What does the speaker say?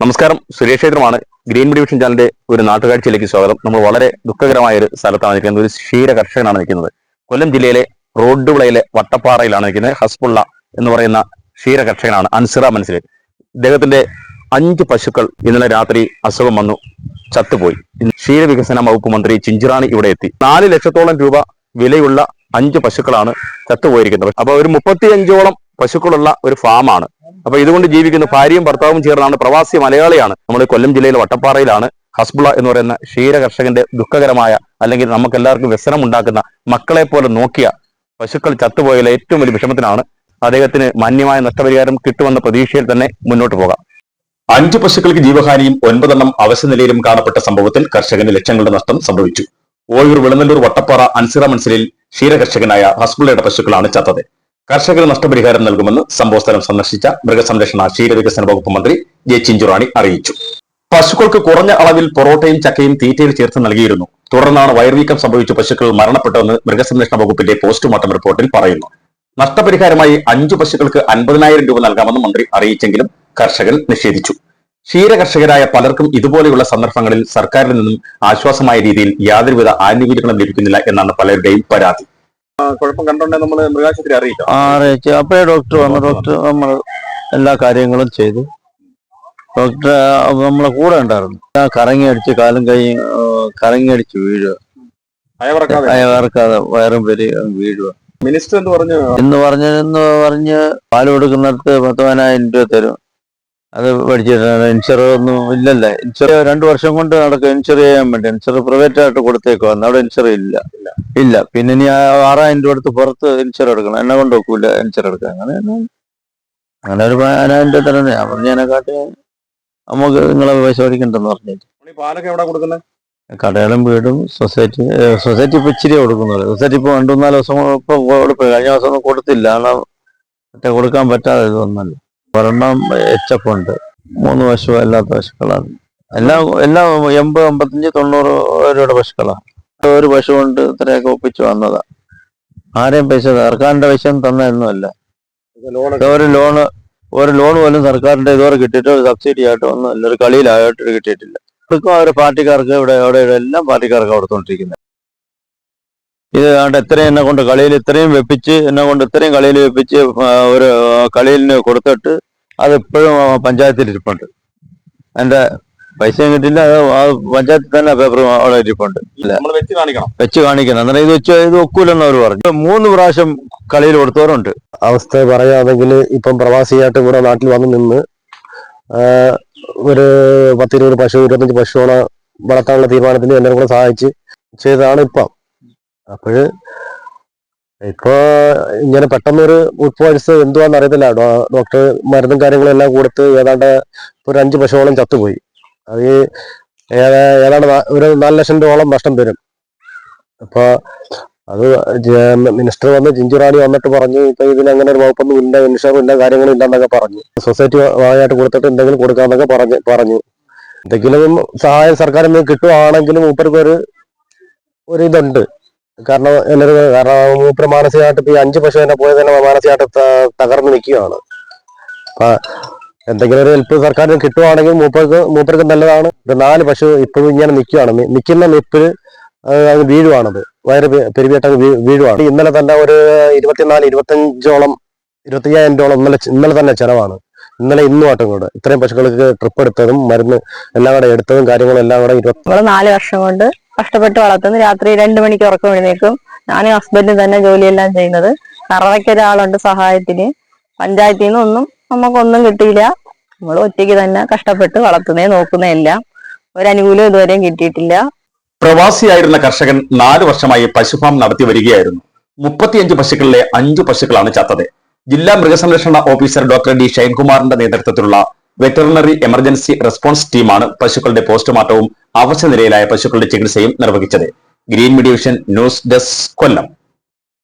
നമസ്കാരം. സുരേഷ് ക്ഷേത്രമാണ്. Green division ചാനലിന്റെ ഒരു നാട്ടുകാഴ്ചയിലേക്ക് സ്വാഗതം. നമ്മൾ വളരെ ദുഃഖകരമായ ഒരു സ്ഥലത്താണ് നിൽക്കുന്നത്. ഒരു ക്ഷീര കർഷകനാണ് നിൽക്കുന്നത്. കൊല്ലം ജില്ലയിലെ റോഡ് റോഡുവിളയിലെ വട്ടപ്പാറയിലാണ് നിൽക്കുന്നത്. ഹസ്ബുള്ള എന്ന് പറയുന്ന ക്ഷീര കർഷകനാണ് അൻസിറ മനസ്സിൽ. ഇദ്ദേഹത്തിന്റെ അഞ്ച് പശുക്കൾ ഇന്നലെ രാത്രി അസുഖം വന്നു ചത്തുപോയി. ക്ഷീര വികസന വകുപ്പ് മന്ത്രി ചിഞ്ചിറാണി ഇവിടെ എത്തി. നാല് ലക്ഷത്തോളം രൂപ വിലയുള്ള അഞ്ച് പശുക്കളാണ് ചത്തുപോയിരിക്കുന്നത്. അപ്പൊ ഒരു മുപ്പത്തിയഞ്ചോളം പശുക്കളുള്ള ഒരു ഫാമാണ് അപ്പൊ ഇതുകൊണ്ട് ജീവിക്കുന്ന ഭാര്യയും ഭർത്താവും ചേർന്നാണ് പ്രവാസി മലയാളിയാണ്. നമ്മൾ കൊല്ലം ജില്ലയിലെ വട്ടപ്പാറയിലാണ് ഹസ്ബുള എന്ന് പറയുന്ന ക്ഷീര കർഷകന്റെ ദുഃഖകരമായ അല്ലെങ്കിൽ നമുക്ക് എല്ലാവർക്കും വ്യസനം ഉണ്ടാക്കുന്ന മക്കളെ പോലെ നോക്കിയ പശുക്കൾ ചത്തുപോയതിലെ ഏറ്റവും വലിയ വിഷമത്തിനാണ് അദ്ദേഹത്തിന് മാന്യമായ നഷ്ടപരിഹാരം കിട്ടുമെന്ന പ്രതീക്ഷയിൽ തന്നെ മുന്നോട്ട് പോകാം. അഞ്ച് പശുക്കൾക്ക് ജീവഹാനിയും ഒൻപതെണ്ണം അവശനിലയിലും കാണപ്പെട്ട സംഭവത്തിൽ കർഷകന് ലക്ഷങ്ങളുടെ നഷ്ടം സംഭവിച്ചു. ഓയൂർ വിളനല്ലൂർ വട്ടപ്പാറ അൻസിറ മൻസിലിൽ ക്ഷീരകർഷകനായ ഹസ്ബുള്ളയുടെ പശുക്കളാണ് ചത്തത്. കർഷകന് നഷ്ടപരിഹാരം നൽകുമെന്ന് സംഭവസ്ഥലം സന്ദർശിച്ച മൃഗസംരക്ഷണ ക്ഷീരവികസന വകുപ്പ് മന്ത്രി ജെ ചിഞ്ചുറാണി അറിയിച്ചു. പശുക്കൾക്ക് കുറഞ്ഞ അളവിൽ പൊറോട്ടയും ചക്കയും തീറ്റയിൽ ചേർത്ത് നൽകിയിരുന്നു. തുടർന്നാണ് വയർവീക്കം സംഭവിച്ച പശുക്കൾ മരണപ്പെട്ടതെന്ന് മൃഗസംരക്ഷണ വകുപ്പിന്റെ പോസ്റ്റ്മോർട്ടം റിപ്പോർട്ടിൽ പറയുന്നു. നഷ്ടപരിഹാരമായി അഞ്ചു പശുക്കൾക്ക് അൻപതിനായിരം രൂപ നൽകാമെന്ന് മന്ത്രി അറിയിച്ചെങ്കിലും കർഷകൻ നിഷേധിച്ചു. ക്ഷീര കർഷകരായ പലർക്കും ഇതുപോലെയുള്ള സന്ദർഭങ്ങളിൽ സർക്കാരിൽ നിന്നും ആശ്വാസമായ രീതിയിൽ യാതൊരുവിധ ആനുകൂല്യങ്ങളും ലഭിക്കുന്നില്ല എന്നാണ് പലരുടെയും പരാതി. കുഴപ്പം കണ്ടോണ്ടേ നമ്മൾ മൃഗാശുപത്രി അപ്പോഴേ ഡോക്ടർ വന്നു. ഡോക്ടർ നമ്മൾ എല്ലാ കാര്യങ്ങളും ചെയ്തു. ഡോക്ടർ നമ്മളെ കൂടെ ഉണ്ടായിരുന്നു. ഞാൻ കറങ്ങി അടിച്ച് കാലും കൈ കറങ്ങി അടിച്ച് വീഴുക. അയവറക്കാതെ? വയറും പേര് വീഴുക. മിനിസ്റ്റർ എന്ന് പറഞ്ഞു? എന്ന് പറഞ്ഞു എന്ന് പറഞ്ഞ് പാൽ കൊടുക്കുന്നിടത്ത് പത്ത് പതിനായിരം രൂപ തരും. അത് പഠിച്ചിട്ടുണ്ട് ഇൻഷുർ ഒന്നും ഇല്ലല്ലേ? ഇൻഷുർ രണ്ടു വർഷം കൊണ്ട് നടക്കും. ഇൻഷുർ ചെയ്യാൻ വേണ്ടി. ഇൻഷുർ പ്രൈവറ്റ് ആയിട്ട് കൊടുത്തേക്കോ അവിടെ ഇൻഷുർ ഇല്ല. ഇല്ല. പിന്നെ ഇനി ആറായിരം രൂപ എടുത്ത് പുറത്ത് ഇൻഷുർ എടുക്കണം. എന്നെ കൊണ്ട് നോക്കൂല ഇൻഷുർ എടുക്കാൻ. അങ്ങനെ അങ്ങനെ ഒരു പതിനായിരം രൂപ തരുന്നത് ഞാൻ പറഞ്ഞു അതിനെക്കാട്ടി നമുക്ക് നിങ്ങളെ പൈസ മേടിക്കണ്ടെന്ന് പറഞ്ഞിട്ട്. പാലൊക്കെ എവിടെ കൊടുക്കുന്നത് കടകളും വീടും സൊസൈറ്റി സൊസൈറ്റി ഇപ്പൊ ഇച്ചിരി കൊടുക്കുന്നുള്ളൂ. സൊസൈറ്റി ഇപ്പൊ രണ്ടു മൂന്നാൽ ദിവസം ഇപ്പൊ കൊടുപ്പ് കഴിഞ്ഞ ദിവസം ഒന്നും കൊടുത്തില്ല. കാരണം മറ്റേ കൊടുക്കാൻ പറ്റാതെ ഇതൊന്നല്ല ഒരെണ്ണം എച്ചപ്പുണ്ട് മൂന്ന് പശു അല്ലാത്ത പശുക്കളാണ്. എല്ലാം എല്ലാം എൺപത് അമ്പത്തഞ്ച് തൊണ്ണൂറ് രൂപയുടെ പശുക്കളാണ്. ഒരു പശു കൊണ്ട് ഇത്രയൊക്കെ ഒപ്പിച്ച് വന്നതാ. ആരെയും പൈസ സർക്കാരിന്റെ പൈസ ഒന്നും തന്നതൊന്നുമല്ല. ഒരു ലോണ് ഒരു ലോൺ പോലും സർക്കാരിന്റെ ഇതുവരെ കിട്ടിയിട്ട് ഒരു സബ്സിഡി ആയിട്ടോ ഒന്നും ഇല്ല ഒരു കളിയിലായിട്ട് കിട്ടിയിട്ടില്ല. ഇപ്പം അവർ പാർട്ടിക്കാർക്ക് ഇവിടെ ഇവിടെ എല്ലാം പാർട്ടിക്കാർക്ക് കൊടുത്തോണ്ടിരിക്കുന്നത് ഇത് ആണ്ട് ഇത്രയും എന്നെ കൊണ്ട് കളിയിൽ ഇത്രയും വെപ്പിച്ച് എന്നെ കൊണ്ട് ഇത്രയും കളിയിൽ വെപ്പിച്ച് ഒരു കളിയിലിന് കൊടുത്തിട്ട് അത് ഇപ്പോഴും പഞ്ചായത്തിൽ ഇരിപ്പുണ്ട്. എന്റെ പൈസയും കിട്ടില്ല അത് ആ പഞ്ചായത്തിൽ തന്നെ പേപ്പർ അവിടെ ഇരിപ്പുണ്ട്. നമ്മൾ വെച്ച് കാണിക്കണം. വെച്ച് കാണിക്കണം. അന്നേരം ഇത് വെച്ച് ഇത് ഒക്കൂലെന്ന് അവർ പറഞ്ഞു മൂന്ന് പ്രാവശ്യം കളിയിൽ കൊടുത്തവരുണ്ട്. അവസ്ഥ പറയുകയാണെങ്കിൽ ഇപ്പം പ്രവാസിയായിട്ട് ഇവിടെ നാട്ടിൽ വന്ന് നിന്ന് ഒരു പത്തിരുപത് പശു ഇരുപത്തഞ്ച് പശുവോളം വളർത്താനുള്ള തീരുമാനത്തിന് എല്ലാവരും കൂടെ സഹായിച്ച് ചെയ്തതാണ് ഇപ്പം. അപ്പോഴ് ഇപ്പൊ ഇങ്ങനെ പെട്ടെന്നൊരു ഉൾപ്പോഴ്സ് എന്തുവാന്ന് അറിയത്തില്ല. ഡോക്ടർ മരുന്നും കാര്യങ്ങളും എല്ലാം കൊടുത്ത് ഏതാണ്ട് ഒരു അഞ്ച് പശുവോളം ചത്തുപോയി. അത് ഏതാണ്ട് ഒരു നാല് ലക്ഷം രൂപയോളം നഷ്ടം വരും. അപ്പോൾ അത് മിനിസ്റ്റർ വന്ന് ചിഞ്ചുറാണി വന്നിട്ട് പറഞ്ഞു ഇപ്പൊ ഇതിന് അങ്ങനെ ഒരു വകുപ്പൊന്നും ഇല്ല ഇൻഷുറൻസ് ഇല്ല കാര്യങ്ങളും ഇല്ലെന്നൊക്കെ പറഞ്ഞു. സൊസൈറ്റി ഭാഗമായിട്ട് കൊടുത്തിട്ട് എന്തെങ്കിലും കൊടുക്കാന്നൊക്കെ പറഞ്ഞു പറഞ്ഞു. എന്തെങ്കിലും സഹായം സർക്കാരിൽ നിന്ന് കിട്ടുവാണെങ്കിലും മൂപ്പർക്ക് ഒരു ഒരു ഇതുണ്ട്. കാരണം എന്നൊരു കാരണം മൂപ്പര് മാനസികമായിട്ട് ഇപ്പൊ ഈ അഞ്ച് പശു തന്നെ പോയത് തന്നെ മാനസികമായിട്ട് തകർന്നു നിൽക്കുകയാണ്. അപ്പൊ എന്തെങ്കിലും ഒരു ഹെൽപ്പ് സർക്കാരിന് കിട്ടുവാണെങ്കിൽ മൂപ്പർക്ക് മൂപ്പർക്ക് നല്ലതാണ്. ഇത് നാല് പശു ഇപ്പോഴും ഇങ്ങനെ നിൽക്കുകയാണ്. നിൽക്കുന്ന നിപ്പിൽ അത് വീഴുവാണത്. വയറ് പെ- വീഴുവാണ്. ഇന്നലെ തന്നെ ഒരു ഇരുപത്തിനാല് ഇരുപത്തഞ്ചോളം ഇരുപത്തയ്യായിരം രൂപ ഇന്നലെ ഇന്നലെ തന്നെ ചെലവാണ്. ഇന്നലെ ഇന്നുമായിട്ടും കൂടെ ഇത്രയും പശുക്കൾക്ക് ട്രിപ്പ് എടുത്തതും മരുന്ന് എല്ലാം കൂടെ എടുത്തതും കാര്യങ്ങളും എല്ലാം കൂടെ ഇരുപത്തി നാല് വർഷം കൊണ്ട് കഷ്ടപ്പെട്ട് വളർത്തുന്നു. രാത്രി രണ്ടു മണിക്ക് ഉറക്കം എഴുന്നേക്കും ഞാനും ഹസ്ബൻഡും തന്നെ ജോലിയെല്ലാം ചെയ്യുന്നത്. കറവയ്ക്ക് ഒരാളുണ്ട് സഹായത്തിന്. പഞ്ചായത്തിൽ നിന്നൊന്നും നമുക്കൊന്നും കിട്ടിയില്ല. നമ്മൾ ഒറ്റയ്ക്ക് തന്നെ കഷ്ടപ്പെട്ട് വളർത്തുന്നേ നോക്കുന്നേ എല്ലാം ഒരനുകൂലം ഇതുവരെയും കിട്ടിയിട്ടില്ല. പ്രവാസിയായിരുന്ന കർഷകൻ നാല് വർഷമായി പശുഫാം നടത്തി വരികയായിരുന്നു. മുപ്പത്തിയഞ്ച് പശുക്കളിലെ അഞ്ചു പശുക്കളാണ് ചത്തത്. ജില്ലാ മൃഗസംരക്ഷണ ഓഫീസർ ഡോക്ടർ ഡി. ഷൈൻകുമാറിന്റെ നേതൃത്വത്തിലുള്ള വെറ്ററിനറി എമർജൻസി റെസ്പോൺസ് ടീമാണ് പശുക്കളുടെ പോസ്റ്റ്മോർട്ടവും അവശനിലയിലായ പശുക്കളുടെ ചികിത്സയും നിർവഹിച്ചത്. Green media vision news desk Kollam.